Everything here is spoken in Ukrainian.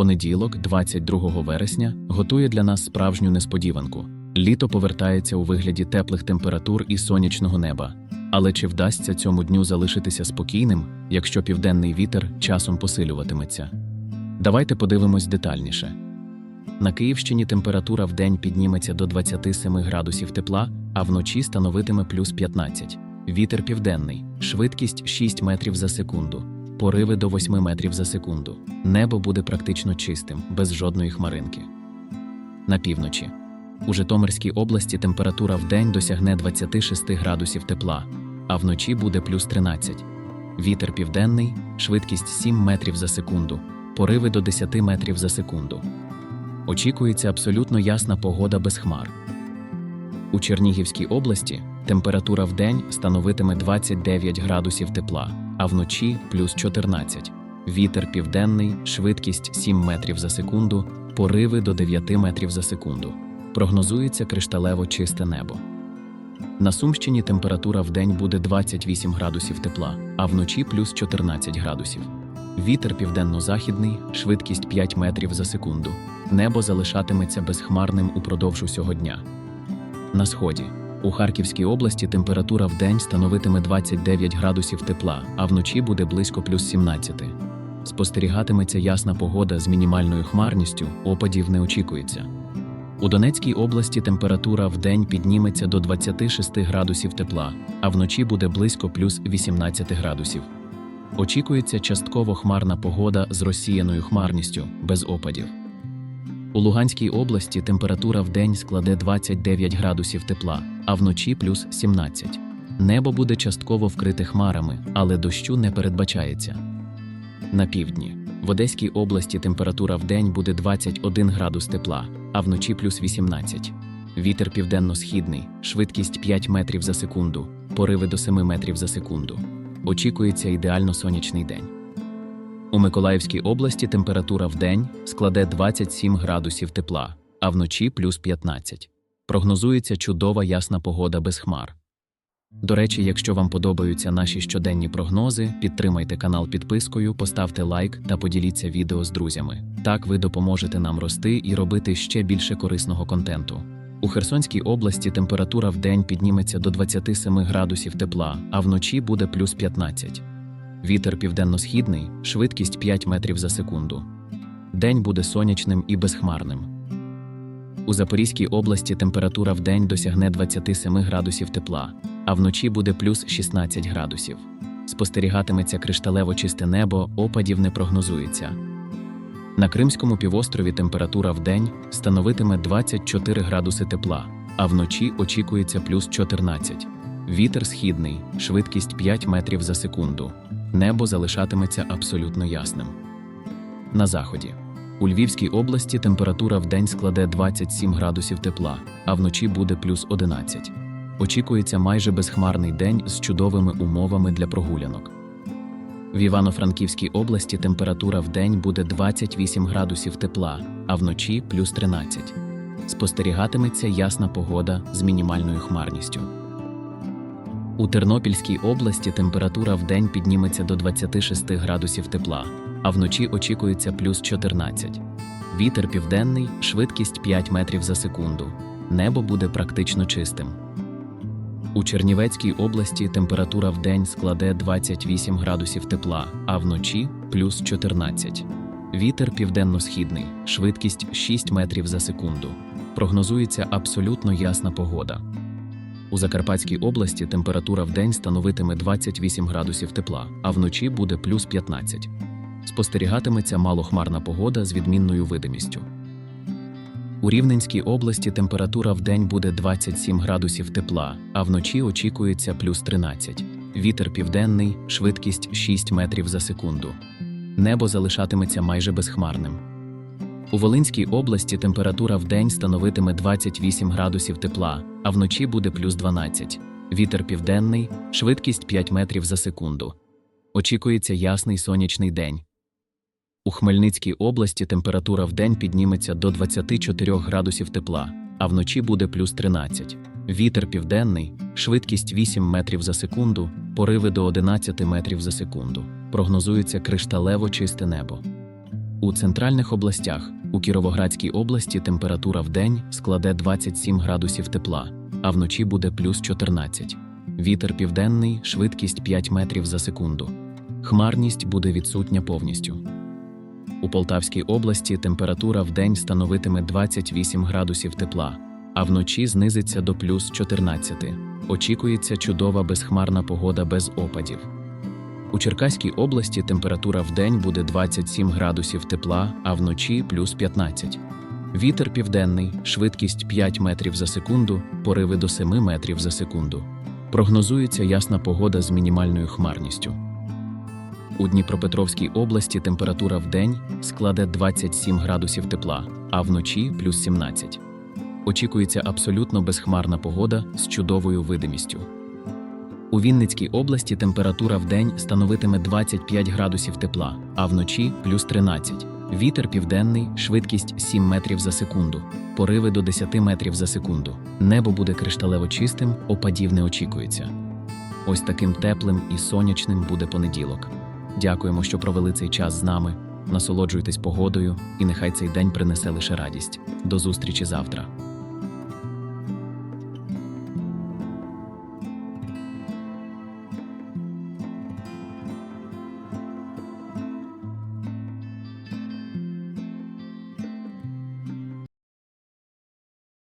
Понеділок, 22 вересня, готує для нас справжню несподіванку. Літо повертається у вигляді теплих температур і сонячного неба. Але чи вдасться цьому дню залишитися спокійним, якщо південний вітер часом посилюватиметься? Давайте подивимось детальніше. На Київщині температура в день підніметься до 27 градусів тепла, а вночі становитиме плюс 15. Вітер південний, швидкість 6 метрів за секунду, пориви до 8 метрів за секунду. Небо буде практично чистим, без жодної хмаринки. На півночі. У Житомирській області температура в день досягне 26 градусів тепла, а вночі буде плюс 13. Вітер південний, швидкість 7 метрів за секунду, пориви до 10 метрів за секунду. Очікується абсолютно ясна погода без хмар. У Чернігівській області температура в день становитиме 29 градусів тепла, а вночі плюс 14. Вітер південний, швидкість 7 метрів за секунду, пориви до 9 метрів за секунду. Прогнозується кришталево чисте небо. На Сумщині температура в день буде 28 градусів тепла, а вночі плюс 14 градусів. Вітер південно-західний, швидкість 5 метрів за секунду. Небо залишатиметься безхмарним упродовж усього дня. На сході. У Харківській області температура в день становитиме 29 градусів тепла, а вночі буде близько плюс 17. Спостерігатиметься ясна погода з мінімальною хмарністю, опадів не очікується. У Донецькій області температура в день підніметься до 26 градусів тепла, а вночі буде близько плюс 18 градусів. Очікується частково хмарна погода з розсіяною хмарністю, без опадів. У Луганській області температура в день складе 29 градусів тепла, а вночі плюс 17. Небо буде частково вкрите хмарами, але дощу не передбачається. На півдні. В Одеській області температура в день буде 21 градус тепла, а вночі плюс 18. Вітер південно-східний, швидкість 5 метрів за секунду, пориви до 7 метрів за секунду. Очікується ідеально сонячний день. У Миколаївській області температура в день складе 27 градусів тепла, а вночі плюс 15. Прогнозується чудова ясна погода без хмар. До речі, якщо вам подобаються наші щоденні прогнози, підтримайте канал підпискою, поставте лайк та поділіться відео з друзями. Так ви допоможете нам рости і робити ще більше корисного контенту. У Херсонській області температура в день підніметься до 27 градусів тепла, а вночі буде плюс 15. Вітер південно-східний, швидкість 5 метрів за секунду. День буде сонячним і безхмарним. У Запорізькій області температура в день досягне 27 градусів тепла, а вночі буде плюс 16 градусів. Спостерігатиметься кришталево чисте небо, опадів не прогнозується. На Кримському півострові температура в день становитиме 24 градуси тепла, а вночі очікується плюс 14. Вітер східний, швидкість 5 метрів за секунду. Небо залишатиметься абсолютно ясним. На заході. У Львівській області температура в день складе 27 градусів тепла, а вночі буде плюс 11. Очікується майже безхмарний день з чудовими умовами для прогулянок. В Івано-Франківській області температура в день буде 28 градусів тепла, а вночі плюс 13. Спостерігатиметься ясна погода з мінімальною хмарністю. У Тернопільській області температура в день підніметься до 26 градусів тепла, а вночі очікується плюс 14. Вітер південний, швидкість 5 метрів за секунду. Небо буде практично чистим. У Чернівецькій області температура в день складе 28 градусів тепла, а вночі плюс 14. Вітер південно-східний, швидкість 6 метрів за секунду. Прогнозується абсолютно ясна погода. У Закарпатській області температура в день становитиме 28 градусів тепла, а вночі буде плюс 15. Спостерігатиметься малохмарна погода з відмінною видимістю. У Рівненській області температура в день буде 27 градусів тепла, а вночі очікується плюс 13. Вітер південний, швидкість 6 метрів за секунду. Небо залишатиметься майже безхмарним. У Волинській області температура в день становитиме 28 градусів тепла, а вночі буде плюс 12. Вітер південний, швидкість 5 метрів за секунду. Очікується ясний сонячний день. У Хмельницькій області температура в день підніметься до 24 градусів тепла, а вночі буде плюс 13. Вітер південний, швидкість 8 метрів за секунду, пориви до 11 метрів за секунду. Прогнозується кришталево чисте небо. У центральних областях у Кіровоградській області температура в день складе 27 градусів тепла, а вночі буде плюс 14. Вітер південний, швидкість 5 метрів за секунду. Хмарність буде відсутня повністю. У Полтавській області температура в день становитиме 28 градусів тепла, а вночі знизиться до плюс 14. Очікується чудова безхмарна погода без опадів. У Черкаській області температура в день буде 27 градусів тепла, а вночі плюс 15. Вітер південний, швидкість 5 метрів за секунду, пориви до 7 метрів за секунду. Прогнозується ясна погода з мінімальною хмарністю. У Дніпропетровській області температура в день складе 27 градусів тепла, а вночі плюс 17. Очікується абсолютно безхмарна погода з чудовою видимістю. У Вінницькій області температура в день становитиме 25 градусів тепла, а вночі плюс 13. Вітер південний, швидкість 7 метрів за секунду, пориви до 10 метрів за секунду. Небо буде кришталево чистим, опадів не очікується. Ось таким теплим і сонячним буде понеділок. Дякуємо, що провели цей час з нами. Насолоджуйтесь погодою, і нехай цей день принесе лише радість. До зустрічі завтра.